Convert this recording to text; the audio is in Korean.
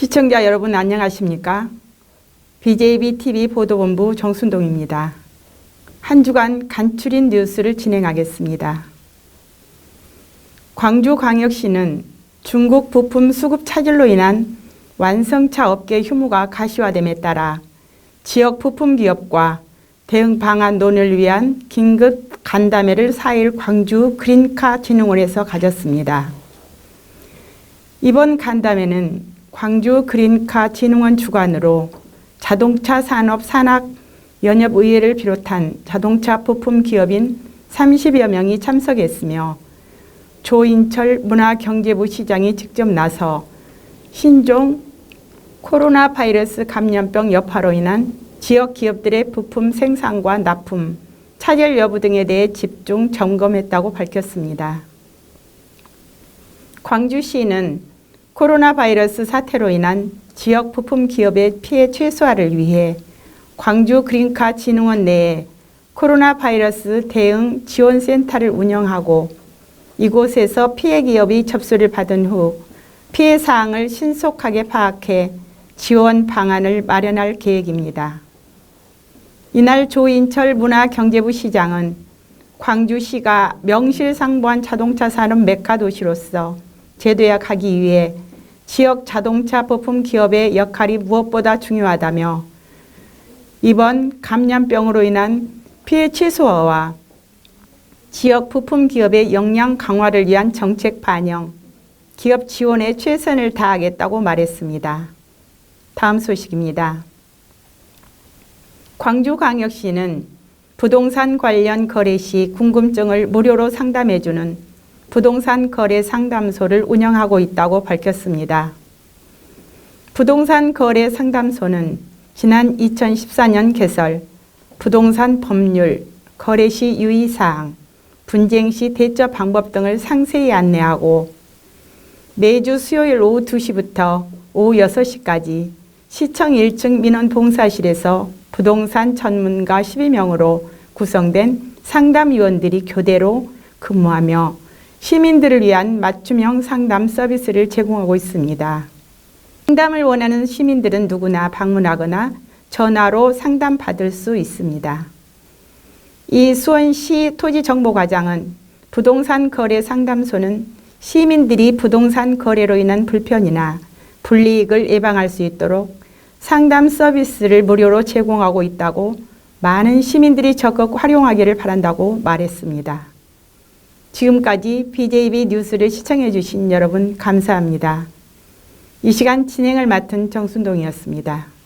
시청자 여러분 안녕하십니까? BJB TV 보도본부 정순동입니다. 한 주간 간추린 뉴스를 진행하겠습니다. 광주광역시는 중국 부품 수급 차질로 인한 완성차 업계 휴무가 가시화됨에 따라 지역 부품 기업과 대응 방안 논의를 위한 긴급 간담회를 4일 광주 그린카 진흥원에서 가졌습니다. 이번 간담회는 광주 그린카 진흥원 주관으로 자동차 산업 산학 연협의회를 비롯한 자동차 부품 기업인 30여 명이 참석했으며 조인철 문화경제부 시장이 직접 나서 신종 코로나 바이러스 감염병 여파로 인한 지역 기업들의 부품 생산과 납품, 차질 여부 등에 대해 집중 점검했다고 밝혔습니다. 광주시는 코로나 바이러스 사태로 인한 지역 부품 기업의 피해 최소화를 위해 광주 그린카 진흥원 내에 코로나 바이러스 대응 지원센터를 운영하고 이곳에서 피해 기업이 접수를 받은 후 피해 사항을 신속하게 파악해 지원 방안을 마련할 계획입니다. 이날 조인철 문화경제부 시장은 광주시가 명실상부한 자동차 산업 메카 도시로서 재도약하기 위해 지역 자동차 부품 기업의 역할이 무엇보다 중요하다며 이번 감염병으로 인한 피해 최소화와 지역 부품 기업의 역량 강화를 위한 정책 반영, 기업 지원에 최선을 다하겠다고 말했습니다. 다음 소식입니다. 광주광역시는 부동산 관련 거래 시 궁금증을 무료로 상담해주는 부동산 거래 상담소를 운영하고 있다고 밝혔습니다. 부동산 거래 상담소는 지난 2014년 개설 부동산 법률, 거래 시 유의사항, 분쟁 시 대처 방법 등을 상세히 안내하고 매주 수요일 오후 2시부터 오후 6시까지 시청 1층 민원 봉사실에서 부동산 전문가 12명으로 구성된 상담위원들이 교대로 근무하며 시민들을 위한 맞춤형 상담 서비스를 제공하고 있습니다. 상담을 원하는 시민들은 누구나 방문하거나 전화로 상담받을 수 있습니다. 이 수원시 토지정보과장은 부동산 거래 상담소는 시민들이 부동산 거래로 인한 불편이나 불이익을 예방할 수 있도록 상담 서비스를 무료로 제공하고 있다고 많은 시민들이 적극 활용하기를 바란다고 말했습니다. 지금까지 BJB 뉴스를 시청해 주신 여러분 감사합니다. 이 시간 진행을 맡은 정순동이었습니다.